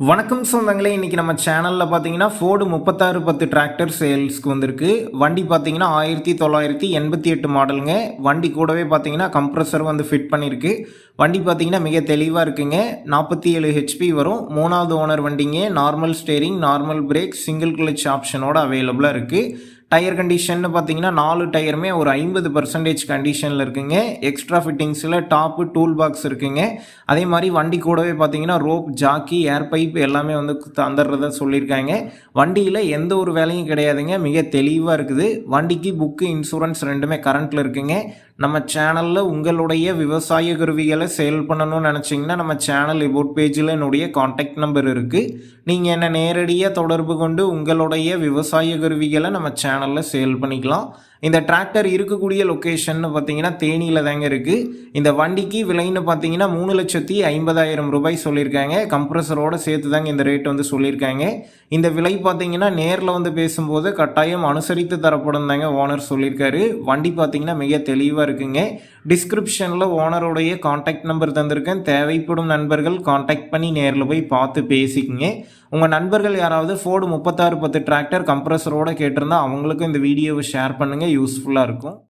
வணக்கம் சொந்தங்களே இன்றைக்கி நம்ம சேனலில் பார்த்தீங்கன்னா ஃபோர்டு முப்பத்தாறு பத்து டிராக்டர் சேல்ஸ்க்கு வந்திருக்கு. வண்டி பார்த்தீங்கன்னா ஆயிரத்தி தொள்ளாயிரத்தி எண்பத்தி எட்டு மாடலுங்க வண்டி கூடவே பார்த்தீங்கன்னா கம்ப்ரஸர் வந்து ஃபிட் பண்ணியிருக்கு வண்டி பார்த்தீங்கன்னா மிக தெளிவாக இருக்குங்க. நாற்பத்தி ஏழு ஹெச்பி வரும். மூணாவது ஓனர் வண்டிங்க. Normal steering normal brake single clutch ஆப்ஷனோட அவைலபிளாக இருக்குது டயர் கண்டிஷன் பார்த்தீங்கன்னா நாலு டயருமே ஒரு ஐம்பது பர்சன்டேஜ் கண்டிஷனில் இருக்குங்க. எக்ஸ்ட்ரா ஃபிட்டிங்ஸில் டாப்பு டூல் பாக்ஸ் இருக்குங்க. அதே மாதிரி வண்டி கூடவே பார்த்தீங்கன்னா ரோப் ஜாக்கி ஏர் பைப் எல்லாமே வந்து தந்துடுறதா சொல்லியிருக்காங்க. வண்டியில் எந்த ஒரு வேலையும் கிடையாதுங்க. மிக தெளிவாக இருக்குது. வண்டிக்கு புக்கு இன்சூரன்ஸ் ரெண்டுமே கரண்ட்டில் இருக்குங்க. நம்ம சேனலில் உங்களுடைய விவசாய கருவிகளை சேல் பண்ணணும்னு நினச்சிங்கன்னா நம்ம சேனல் இபோட் பேஜில் என்னுடைய காண்டாக்ட் நம்பர் இருக்குது நீங்கள் என்னை நேரடியாக தொடர்பு கொண்டு உங்களுடைய விவசாய கருவிகளை நம்ம சேனலில் சேல் பண்ணிக்கலாம். இந்த டிராக்டர் இருக்கக்கூடிய லொக்கேஷன் பார்த்தீங்கன்னா தேனியில் தாங்க இருக்குது இந்த வண்டிக்கு விலைன்னு பார்த்தீங்கன்னா மூணு லட்சத்தி ஐம்பதாயிரம் ரூபாய் சொல்லியிருக்காங்க. கம்ப்ரஸரோடு சேர்த்து தாங்க இந்த ரேட் வந்து சொல்லியிருக்காங்க. இந்த விலை பார்த்தீங்கன்னா நேரில் வந்து பேசும்போது கட்டாயம் அனுசரித்து தரப்படும் தாங்க ஓனர் சொல்லியிருக்காரு. வண்டி பார்த்தீங்கன்னா மிக தெளிவாக இருக்குங்க. டிஸ்கிரிப்ஷனில் ஓனருடைய காண்டாக்ட் நம்பர் தந்திருக்கேன். தேவைப்படும் நண்பர்கள் காண்டாக்ட் பண்ணி நேரில் போய் பார்த்து பேசிக்கங்க. உங்கள் நண்பர்கள் யாராவது ஃபோர்டு முப்பத்தாறு பத்து டிராக்டர் கம்ப்ரஸரோடு கேட்டிருந்தா அவங்களுக்கும் இந்த வீடியோவை ஷேர் பண்ணுங்கள் யூஸ்ஃபுல்லாக இருக்கும்.